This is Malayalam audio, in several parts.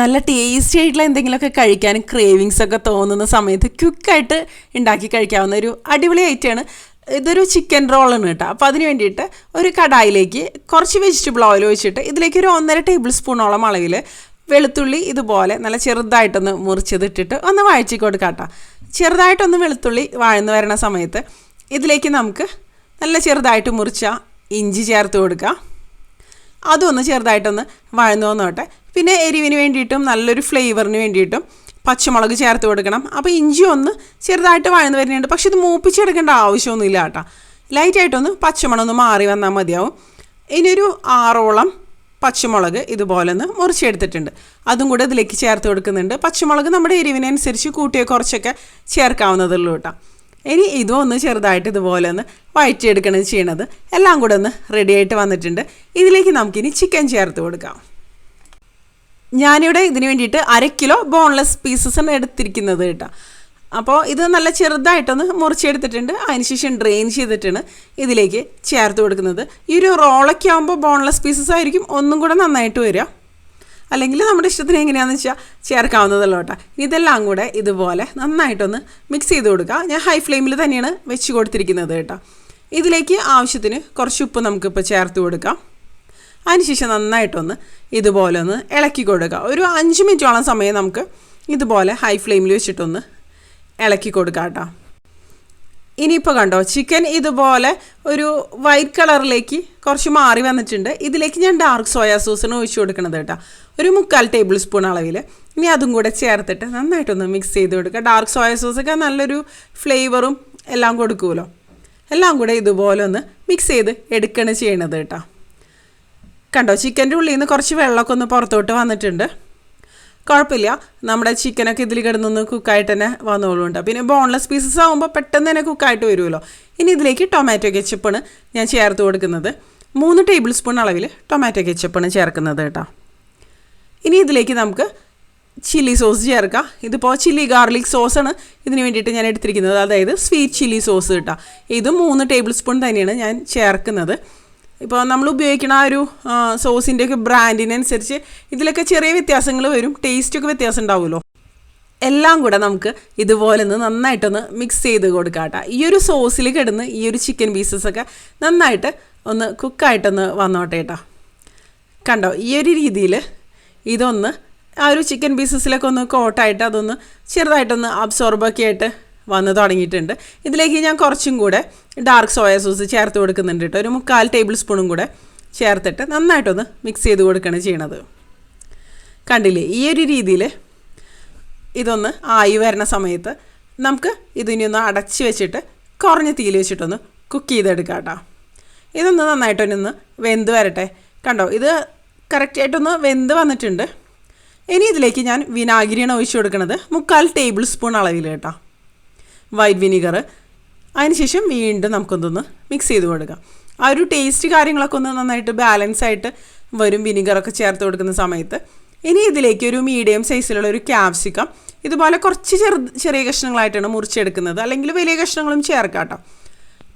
നല്ല ടേസ്റ്റി ആയിട്ടുള്ള എന്തെങ്കിലുമൊക്കെ കഴിക്കാനും ക്രേവിങ്സ് ഒക്കെ തോന്നുന്ന സമയത്ത് ക്വിക്കായിട്ട് ഉണ്ടാക്കി കഴിക്കാവുന്ന ഒരു അടിപൊളി ഐറ്റമാണ് ഇതൊരു ചിക്കൻ റോളാണ് കേട്ടോ. അപ്പോൾ അതിന് വേണ്ടിയിട്ട് ഒരു കടായിലേക്ക് കുറച്ച് വെജിറ്റബിൾ ഓയിൽ ഒഴിച്ചിട്ട് ഇതിലേക്ക് ഒരു ഒന്നര ടേബിൾ സ്പൂണോളം അളവിൽ വെളുത്തുള്ളി ഇതുപോലെ നല്ല ചെറുതായിട്ടൊന്ന് മുറിച്ചതിട്ടിട്ട് ഒന്ന് വഴച്ചി കൊടുക്കാം കേട്ടോ. ചെറുതായിട്ടൊന്ന് വെളുത്തുള്ളി വാഴ്ന്നു വരണ സമയത്ത് ഇതിലേക്ക് നമുക്ക് നല്ല ചെറുതായിട്ട് മുറിച്ച ഇഞ്ചി ചേർത്ത് കൊടുക്കാം. അതൊന്ന് ചെറുതായിട്ടൊന്ന് വഴന്നു വന്നോട്ടെ. പിന്നെ എരിവിന് വേണ്ടിയിട്ടും നല്ലൊരു ഫ്ലേവറിന് വേണ്ടിയിട്ടും പച്ചമുളക് ചേർത്ത് കൊടുക്കണം. അപ്പോൾ ഇഞ്ചി ഒന്ന് ചെറുതായിട്ട് വഴന്ന് വരുന്നുണ്ട്. പക്ഷേ ഇത് മൂപ്പിച്ചെടുക്കേണ്ട ആവശ്യമൊന്നുമില്ല കേട്ടോ. ലൈറ്റായിട്ടൊന്ന് പച്ചമുളക് ഒന്ന് മാറി വന്നാൽ മതിയാവും. ഇനിയൊരു ആറോളം പച്ചമുളക് ഇതുപോലെ ഒന്ന് മുറിച്ചെടുത്തിട്ടുണ്ട്. അതും കൂടെ ഇതിലേക്ക് ചേർത്ത് കൊടുക്കുന്നുണ്ട്. പച്ചമുളക് നമ്മുടെ എരിവിനനുസരിച്ച് കൂട്ടിയോ കുറച്ചൊക്കെ ചേർക്കാവുന്നതുള്ളൂ കേട്ടോ. ഇനി ഇതും ഒന്ന് ചെറുതായിട്ട് ഇതുപോലെ ഒന്ന് വഴറ്റിയെടുക്കണം ചെയ്യണത് എല്ലാം കൂടെ ഒന്ന് റെഡിയായിട്ട് വന്നിട്ടുണ്ട്. ഇതിലേക്ക് നമുക്കിനി ചിക്കൻ ചേർത്ത് കൊടുക്കാം. ഞാനിവിടെ ഇതിന് വേണ്ടിയിട്ട് അര കിലോ ബോൺലെസ് പീസസ് ആണ് എടുത്തിരിക്കുന്നത് കേട്ടോ. അപ്പോൾ ഇത് നല്ല ചെറുതായിട്ടൊന്ന് മുറിച്ചെടുത്തിട്ടുണ്ട്. അതിനുശേഷം ഡ്രെയിൻ ചെയ്തിട്ടാണ് ഇതിലേക്ക് ചേർത്ത് കൊടുക്കുന്നത്. ഈ ഒരു റോളൊക്കെ ആകുമ്പോൾ ബോൺലെസ് പീസസ് ആയിരിക്കും ഒന്നും കൂടെ നന്നായിട്ട് വരിക. അല്ലെങ്കിൽ നമ്മുടെ ഇഷ്ടത്തിന് എങ്ങനെയാണെന്ന് വെച്ചാൽ ചേർക്കാവുന്നതല്ലോ കേട്ടോ. ഇതെല്ലാം കൂടെ ഇതുപോലെ നന്നായിട്ടൊന്ന് മിക്സ് ചെയ്ത് കൊടുക്കുക. ഞാൻ ഹൈ ഫ്ലെയിമിൽ തന്നെയാണ് വെച്ച് കൊടുത്തിരിക്കുന്നത് കേട്ടോ. ഇതിലേക്ക് ആവശ്യത്തിന് കുറച്ച് ഉപ്പ് നമുക്കിപ്പോൾ ചേർത്ത് കൊടുക്കാം. അതിനുശേഷം നന്നായിട്ടൊന്ന് ഇതുപോലെ ഒന്ന് ഇളക്കി കൊടുക്കുക. ഒരു അഞ്ച് മിനിറ്റോളം സമയം നമുക്ക് ഇതുപോലെ ഹൈ ഫ്ലെയിമിൽ വെച്ചിട്ടൊന്ന് ഇളക്കി കൊടുക്കാം കേട്ടോ. ഇനിയിപ്പോൾ കണ്ടോ ചിക്കൻ ഇതുപോലെ ഒരു വൈറ്റ് കളറിലേക്ക് കുറച്ച് മാറി വന്നിട്ടുണ്ട്. ഇതിലേക്ക് ഞാൻ ഡാർക്ക് സോയാ സോസാണ് ഒഴിച്ചു കൊടുക്കുന്നത് കേട്ടോ. ഒരു മുക്കാൽ ടേബിൾ സ്പൂൺ അളവിൽ ഇനി അതും കൂടെ ചേർത്തിട്ട് നന്നായിട്ടൊന്ന് മിക്സ് ചെയ്ത് കൊടുക്കുക. ഡാർക്ക് സോയാ സോസൊക്കെ നല്ലൊരു ഫ്ലേവറും എല്ലാം കൊടുക്കുമല്ലോ എല്ലാം കൂടെ ഇതുപോലെ ഒന്ന് മിക്സ് ചെയ്ത് എടുക്കുകയാണ് ചെയ്യണത് കേട്ടോ. കണ്ടോ? ചിക്കന്റെ ഉള്ളിൽ നിന്ന് കുറച്ച് വെള്ളമൊക്കെ ഒന്ന് പുറത്തോട്ട് വന്നിട്ടുണ്ട്. കുഴപ്പമില്ല. നമ്മുടെ ചിക്കനൊക്കെ ഇതിൽ കിടന്നൊന്ന് കുക്കായിട്ട് തന്നെ വന്നോളുണ്ട്. പിന്നെ ബോൺലെസ് പീസസ് ആകുമ്പോൾ പെട്ടെന്ന് തന്നെ കുക്കായിട്ട് വരുമല്ലോ. ഇനി ഇതിലേക്ക് ടൊമാറ്റോ കെച്ചപ്പാണ് ഞാൻ ചേർത്ത് കൊടുക്കുന്നത്. മൂന്ന് ടേബിൾ സ്പൂൺ അളവിൽ ടൊമാറ്റോ കെച്ചപ്പാണ് ചേർക്കുന്നത് കേട്ടോ. ഇനി ഇതിലേക്ക് നമുക്ക് ചില്ലി സോസ് ചേർക്കാം. ഇതിപ്പോൾ ചില്ലി ഗാർലിക് സോസാണ് ഇതിന് വേണ്ടിയിട്ട് ഞാൻ എടുത്തിരിക്കുന്നത്. അതായത് സ്വീറ്റ് ചില്ലി സോസ് കേട്ടോ. ഇത് മൂന്ന് ടേബിൾ സ്പൂൺ തന്നെയാണ് ഞാൻ ചേർക്കുന്നത്. ഇപ്പോൾ നമ്മൾ ഉപയോഗിക്കുന്ന ആ ഒരു സോസിന്റെയൊക്കെ ബ്രാൻഡിനനുസരിച്ച് ഇതിലൊക്കെ ചെറിയ വ്യത്യാസങ്ങൾ വരും. ടേസ്റ്റൊക്കെ വ്യത്യാസം ഉണ്ടാവുമല്ലോ. എല്ലാം കൂടെ നമുക്ക് ഇതുപോലെ ഒന്ന് നന്നായിട്ടൊന്ന് മിക്സ് ചെയ്ത് കൊടുക്കാം കേട്ടോ. ഈ ഒരു സോസിൽ കിടന്ന് ഈ ഒരു ചിക്കൻ പീസസൊക്കെ നന്നായിട്ട് ഒന്ന് കുക്കായിട്ടൊന്ന് വന്നോട്ടെ കേട്ടോ. കണ്ടോ ഈ ഒരു രീതിയിൽ ഇതൊന്ന് ആ ഒരു ചിക്കൻ പീസസിലൊക്കെ ഒന്ന് കോട്ടായിട്ട് അതൊന്ന് ചെറുതായിട്ടൊന്ന് അബ്സോർബൊക്കെ ആയിട്ട് വന്ന് തുടങ്ങിയിട്ടുണ്ട്. ഇതിലേക്ക് ഞാൻ കുറച്ചും കൂടെ ഡാർക്ക് സോയ സോസ് ചേർത്ത് കൊടുക്കുന്നുണ്ട് കേട്ടോ. ഒരു മുക്കാൽ ടേബിൾ സ്പൂണും കൂടെ ചേർത്തിട്ട് നന്നായിട്ടൊന്ന് മിക്സ് ചെയ്ത് കൊടുക്കുകയാണ് ചെയ്യണത്. കണ്ടില്ലേ ഈ ഒരു രീതിയിൽ ഇതൊന്ന് ആയി വരുന്ന സമയത്ത് നമുക്ക് ഇതിനെ ഒന്ന് അടച്ച് വെച്ചിട്ട് കുറഞ്ഞ തീയിൽ വെച്ചിട്ടൊന്ന് കുക്ക് ചെയ്തെടുക്കാം കേട്ടോ. ഇതൊന്ന് നന്നായിട്ടൊന്ന് വെന്ത് വരട്ടെ. കണ്ടോ ഇത് കറക്റ്റായിട്ടൊന്ന് വെന്ത് വന്നിട്ടുണ്ട്. ഇനി ഇതിലേക്ക് ഞാൻ വിനാഗിരിയാണ് ഒഴിച്ചു കൊടുക്കുന്നത് മുക്കാൽ ടേബിൾ സ്പൂൺ അളവിൽ കേട്ടോ. White vinegar. അതിനുശേഷം വീണ്ടും നമുക്കൊന്നൊന്ന് മിക്സ് ചെയ്ത് കൊടുക്കാം. ആ ഒരു ടേസ്റ്റ് കാര്യങ്ങളൊക്കെ ഒന്ന് നന്നായിട്ട് ബാലൻസ് ആയിട്ട് വരും വിനീഗറൊക്കെ ചേർത്ത് കൊടുക്കുന്ന സമയത്ത്. ഇനി ഇതിലേക്ക് ഒരു മീഡിയം സൈസിലുള്ള ഒരു ക്യാപ്സിക്കം ഇതുപോലെ കുറച്ച് ചെറു ചെറിയ കഷ്ണങ്ങളായിട്ടാണ് മുറിച്ചെടുക്കുന്നത്. അല്ലെങ്കിൽ വലിയ കഷ്ണങ്ങളും ചേർക്കാം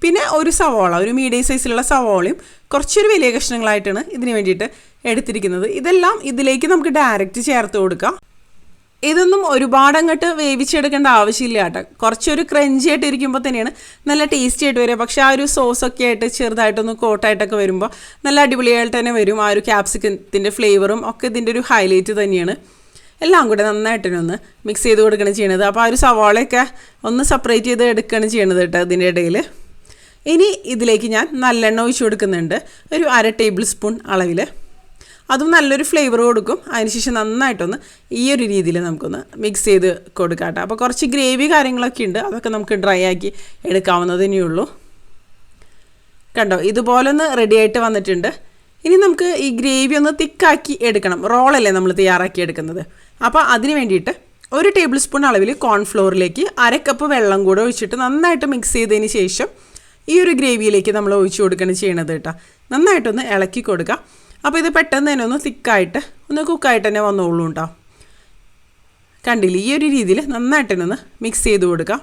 പിന്നെ ഒരു സവോള ഒരു മീഡിയം സൈസിലുള്ള സവോളയും കുറച്ചൊരു വലിയ കഷ്ണങ്ങളായിട്ടാണ് ഇതിന് വേണ്ടിയിട്ട് എടുത്തിരിക്കുന്നത്. ഇതെല്ലാം ഇതിലേക്ക് നമുക്ക് ഡയറക്റ്റ് ചേർത്ത് കൊടുക്കാം. ഇതൊന്നും ഒരുപാട് അങ്ങോട്ട് വേവിച്ചെടുക്കേണ്ട ആവശ്യമില്ല കേട്ടോ. കുറച്ചൊരു ക്രഞ്ചി ആയിട്ട് ഇരിക്കുമ്പോൾ തന്നെയാണ് നല്ല ടേസ്റ്റി ആയിട്ട് വരിക. പക്ഷേ ആ ഒരു സോസൊക്കെ ആയിട്ട് ചെറുതായിട്ടൊന്ന് കോട്ടായിട്ടൊക്കെ വരുമ്പോൾ നല്ല അടിപൊളിയായിട്ട് തന്നെ വരും. ആ ഒരു ക്യാപ്സിക്കത്തിന്റെ ഫ്ലേവറും ഒക്കെ ഇതിന്റെ ഒരു ഹൈലൈറ്റ് തന്നെയാണ്. എല്ലാം കൂടെ നന്നായിട്ട് ഒന്ന് മിക്സ് ചെയ്ത് കൊടുക്കുകയാണ് ചെയ്യണത്. അപ്പോൾ ആ ഒരു സവാളയൊക്കെ ഒന്ന് സെപ്പറേറ്റ് ചെയ്ത് എടുക്കുകയാണ് ചെയ്യണത് കേട്ടോ ഇതിന്റെ ഇടയിൽ. ഇനി ഇതിലേക്ക് ഞാൻ നല്ലെണ്ണ ഒഴിച്ച് കൊടുക്കുന്നുണ്ട്. ഒരു അര ടേബിൾ സ്പൂൺ അളവിൽ അതും നല്ലൊരു ഫ്ലേവർ കൊടുക്കും. അതിനുശേഷം നന്നായിട്ടൊന്ന് ഈ ഒരു രീതിയിൽ നമുക്കൊന്ന് മിക്സ് ചെയ്ത് കൊടുക്കാം കേട്ടോ. അപ്പോൾ കുറച്ച് ഗ്രേവി കാര്യങ്ങളൊക്കെ ഉണ്ട്. അതൊക്കെ നമുക്ക് ഡ്രൈ ആക്കി എടുക്കാവുന്നതിനേ ഉള്ളൂ. കണ്ടോ? ഇതുപോലെ ഒന്ന് റെഡി ആയിട്ട് വന്നിട്ടുണ്ട്. ഇനി നമുക്ക് ഈ ഗ്രേവി ഒന്ന് തിക്കാക്കി എടുക്കണം. റോളല്ലേ നമ്മൾ തയ്യാറാക്കി എടുക്കുന്നത്. അപ്പോൾ അതിന് വേണ്ടിയിട്ട് ഒരു ടേബിൾ സ്പൂൺ അളവിൽ കോൺഫ്ലോറിലേക്ക് അര കപ്പ് വെള്ളം കൂടെ ഒഴിച്ചിട്ട് നന്നായിട്ട് മിക്സ് ചെയ്തതിന് ശേഷം ഈ ഒരു ഗ്രേവിയിലേക്ക് നമ്മൾ ഒഴിച്ചു കൊടുക്കുകയാണ് ചെയ്യണത് കേട്ടോ. നന്നായിട്ടൊന്ന് ഇളക്കി കൊടുക്കുക അപ്പോൾ ഇത് പെട്ടെന്ന് തന്നെ ഒന്ന് തിക്കായിട്ട് ഒന്ന് കുക്കായിട്ട് തന്നെ വന്നോളൂ കേട്ടോ കണ്ടില്ല ഈ ഒരു രീതിയിൽ നന്നായിട്ട് തന്നെ ഒന്ന് മിക്സ് ചെയ്ത് കൊടുക്കാം.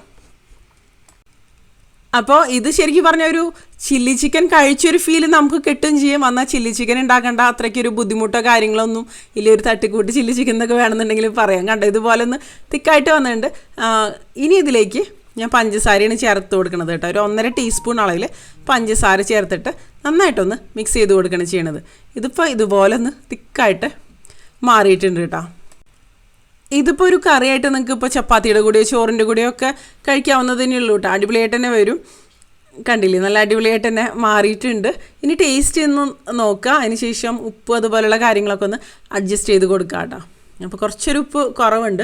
അപ്പോൾ ഇത് ശരിക്കും പറഞ്ഞ ഒരു ചില്ലി ചിക്കൻ കഴിച്ചൊരു ഫീൽ നമുക്ക് കിട്ടും ചെയ്യും. എന്നാൽ ചില്ലി ചിക്കൻ ഉണ്ടാക്കേണ്ട അത്രയ്ക്കൊരു ബുദ്ധിമുട്ടോ കാര്യങ്ങളൊന്നും ഇല്ല. ഒരു തട്ടിക്കൂട്ട് ചില്ലി ചിക്കൻ എന്നൊക്കെ വേണമെന്നുണ്ടെങ്കിൽ പറയാം. കണ്ടോ ഇതുപോലെ ഒന്ന് തിക്കായിട്ട് വന്നിട്ടുണ്ട്. ഇനി ഇതിലേക്ക് ഞാൻ പഞ്ചസാരയാണ് ചേർത്ത് കൊടുക്കുന്നത് കേട്ടോ. ഒരു ഒന്നര ടീസ്പൂൺ അളവിൽ പഞ്ചസാര ചേർത്തിട്ട് നന്നായിട്ടൊന്ന് മിക്സ് ചെയ്ത് കൊടുക്കണം ചെയ്യണത്. ഇതിപ്പോൾ ഇതുപോലെ ഒന്ന് തിക്കായിട്ട് മാറിയിട്ടുണ്ട് കേട്ടോ. ഇതിപ്പോൾ ഒരു കറിയായിട്ട് നിങ്ങൾക്ക് ഇപ്പോൾ ചപ്പാത്തിയുടെ കൂടെയോ ചോറിന്റെ കൂടെയോ ഒക്കെ കഴിക്കാവുന്നതന്നെ ഉള്ളൂ കേട്ടോ. അടിപൊളിയായിട്ട് തന്നെ വരും. കണ്ടില്ലേ? നല്ല അടിപൊളിയായിട്ട് തന്നെ മാറിയിട്ടുണ്ട്. ഇനി ടേസ്റ്റ് ഒന്ന് നോക്കുക. അതിനുശേഷം ഉപ്പ് അതുപോലെയുള്ള കാര്യങ്ങളൊക്കെ ഒന്ന് അഡ്ജസ്റ്റ് ചെയ്ത് കൊടുക്കുക കേട്ടോ. അപ്പോൾ കുറച്ചൊരു ഉപ്പ് കുറവുണ്ട്.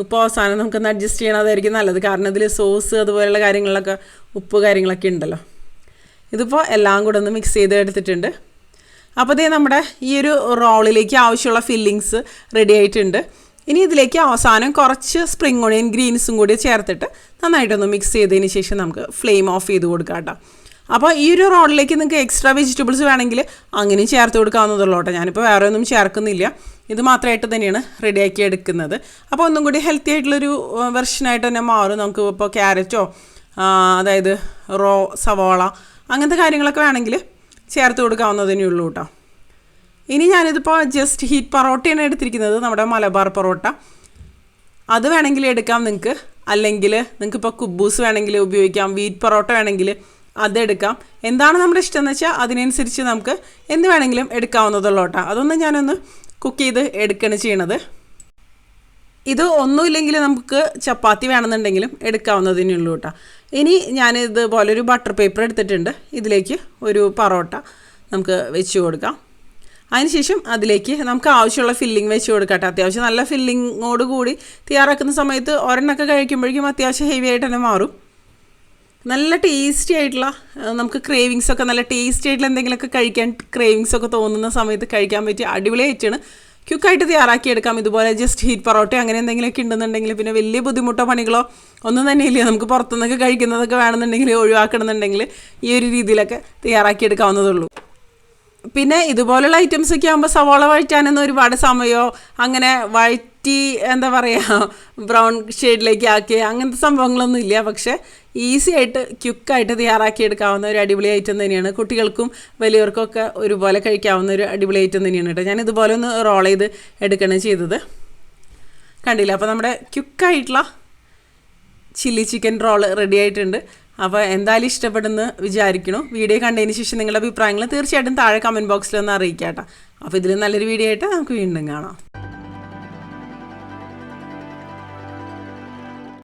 ഉപ്പ് അവസാനം നമുക്കൊന്ന് അഡ്ജസ്റ്റ് ചെയ്യണതായിരിക്കും നല്ലത്. കാരണം ഇതിൽ സോസ് അതുപോലെയുള്ള കാര്യങ്ങളിലൊക്കെ ഉപ്പ് കാര്യങ്ങളൊക്കെ ഉണ്ടല്ലോ. ഇതിപ്പോൾ എല്ലാം കൂടെ ഒന്ന് മിക്സ് ചെയ്ത് എടുത്തിട്ടുണ്ട്. അപ്പോൾ ഇതേ നമ്മുടെ ഈ ഒരു റോളിലേക്ക് ആവശ്യമുള്ള ഫില്ലിങ്സ് റെഡി ആയിട്ടുണ്ട്. ഇനി ഇതിലേക്ക് അവസാനം കുറച്ച് സ്പ്രിംഗ് ഓണിയൻ ഗ്രീൻസും കൂടി ചേർത്തിട്ട് നന്നായിട്ടൊന്ന് മിക്സ് ചെയ്തതിന് ശേഷം നമുക്ക് ഫ്ലെയിം ഓഫ് ചെയ്ത് കൊടുക്കാം കേട്ടോ. അപ്പോൾ ഈ ഒരു റോളിലേക്ക് നിങ്ങൾക്ക് എക്സ്ട്രാ വെജിറ്റബിൾസ് വേണമെങ്കിൽ അങ്ങനെയും ചേർത്ത് കൊടുക്കാവുന്നതുള്ളൂ കേട്ടോ. ഞാനിപ്പോൾ വേറെ ഒന്നും ചേർക്കുന്നില്ല. ഇത് മാത്രമായിട്ട് തന്നെയാണ് റെഡിയാക്കി എടുക്കുന്നത്. അപ്പോൾ ഒന്നും കൂടി ഹെൽത്തി ആയിട്ടുള്ളൊരു വെർഷനായിട്ട് തന്നെ മാറും. നമുക്ക് ഇപ്പോൾ ക്യാരറ്റോ അതായത് റോ സവോള അങ്ങനത്തെ കാര്യങ്ങളൊക്കെ വേണമെങ്കിൽ ചേർത്ത് കൊടുക്കാവുന്നതേ ഉള്ളൂ കേട്ടോ. ഇനി ഞാനിതിപ്പോൾ ജസ്റ്റ് ഹീറ്റ് പൊറോട്ടയാണ് എടുത്തിരിക്കുന്നത്. നമ്മുടെ മലബാർ പൊറോട്ട. അത് വേണമെങ്കിൽ എടുക്കാം നിങ്ങൾക്ക്. അല്ലെങ്കിൽ നിങ്ങൾക്കിപ്പോൾ കുബൂസ് വേണമെങ്കിൽ ഉപയോഗിക്കാം. വീറ്റ് പൊറോട്ട വേണമെങ്കിൽ അതെടുക്കാം. എന്താണ് നമ്മുടെ ഇഷ്ടം എന്ന് വെച്ചാൽ അതിനനുസരിച്ച് നമുക്ക് എന്ത് വേണമെങ്കിലും എടുക്കാവുന്നതുള്ളൂ കേട്ടോ. അതൊന്നും ഞാനൊന്ന് കുക്ക് ചെയ്ത് എടുക്കണ ചെയ്യണത്. ഇത് ഒന്നുമില്ലെങ്കിൽ നമുക്ക് ചപ്പാത്തി വേണമെന്നുണ്ടെങ്കിലും എടുക്കാവുന്നതിനേ ഉള്ളൂ കേട്ടോ. ഇനി ഞാൻ ഇതുപോലെ ഒരു ബട്ടർ പേപ്പർ എടുത്തിട്ടുണ്ട്. ഇതിലേക്ക് ഒരു പറോട്ട നമുക്ക് വെച്ച് കൊടുക്കാം. അതിനുശേഷം അതിലേക്ക് നമുക്ക് ആവശ്യമുള്ള ഫില്ലിംഗ് വെച്ച് കൊടുക്കട്ടെ അത്യാവശ്യം നല്ല ഫില്ലിങ്ങോട് കൂടി തയ്യാറാക്കുന്ന സമയത്ത് ഒരെണ്ണമൊക്കെ കഴിക്കുമ്പോഴേക്കും അത്യാവശ്യം ഹെവി ആയിട്ട് തന്നെ മാറും. നല്ല ടേസ്റ്റി ആയിട്ടുള്ള നമുക്ക് ക്രേവിങ്സ് ഒക്കെ നല്ല ടേസ്റ്റി ആയിട്ടുള്ള എന്തെങ്കിലുമൊക്കെ കഴിക്കാൻ ക്രേവിങ്സ് ഒക്കെ തോന്നുന്ന സമയത്ത് കഴിക്കാൻ പറ്റിയ അടിപൊളി ആയിട്ടാണ് ക്യുക്കായിട്ട് തയ്യാറാക്കി എടുക്കാം. ഇതുപോലെ ജസ്റ്റ് ഹീറ്റ് പൊറോട്ട അങ്ങനെ എന്തെങ്കിലുമൊക്കെ ഉണ്ടെന്നുണ്ടെങ്കിൽ പിന്നെ വലിയ ബുദ്ധിമുട്ടോ പണികളോ ഒന്നും തന്നെ ഇല്ല. നമുക്ക് പുറത്തുനിന്നൊക്കെ കഴിക്കുന്നതൊക്കെ വേണമെന്നുണ്ടെങ്കിൽ ഒഴിവാക്കണമെന്നുണ്ടെങ്കിൽ ഈ ഒരു രീതിയിലൊക്കെ തയ്യാറാക്കി എടുക്കാവുന്നതുള്ളൂ പിന്നെ ഇതുപോലുള്ള ഐറ്റംസ് ഒക്കെ ആകുമ്പോൾ സവാള വഴറ്റാനൊന്നും ഒരുപാട് സമയമോ അങ്ങനെ വഴറ്റി എന്താ പറയുക ബ്രൗൺ ഷെയ്ഡിലേക്ക് ആക്കി അങ്ങനത്തെ സംഭവങ്ങളൊന്നും ഇല്ല. പക്ഷേ ഈസി ആയിട്ട് ക്യുക്കായിട്ട് തയ്യാറാക്കി എടുക്കാവുന്ന ഒരു അടിപൊളി ഐറ്റം തന്നെയാണ്. കുട്ടികൾക്കും വലിയവർക്കൊക്കെ ഒരുപോലെ കഴിക്കാവുന്ന ഒരു അടിപൊളി ഐറ്റം തന്നെയാണ് കേട്ടോ. ഞാൻ ഇതുപോലെ ഒന്ന് റോൾ ചെയ്ത് എടുക്കുകയാണ് ചെയ്തത്. കണ്ടില്ല? അപ്പോൾ നമ്മുടെ ക്യുക്കായിട്ടുള്ള ചില്ലി ചിക്കൻ റോൾ റെഡി ആയിട്ടുണ്ട്. അപ്പോൾ എന്തായാലും ഇഷ്ടപ്പെടുന്ന വിചാരിക്കണു വീഡിയോ കണ്ടതിന് ശേഷം നിങ്ങളുടെ അഭിപ്രായങ്ങൾ തീർച്ചയായിട്ടും താഴെ കമന്റ് ബോക്സിൽ ഒന്ന് അറിയിക്കാം കേട്ടോ. അപ്പോൾ ഇതിൽ നല്ലൊരു വീഡിയോ ആയിട്ട് നമുക്ക് വീണ്ടും കാണാം.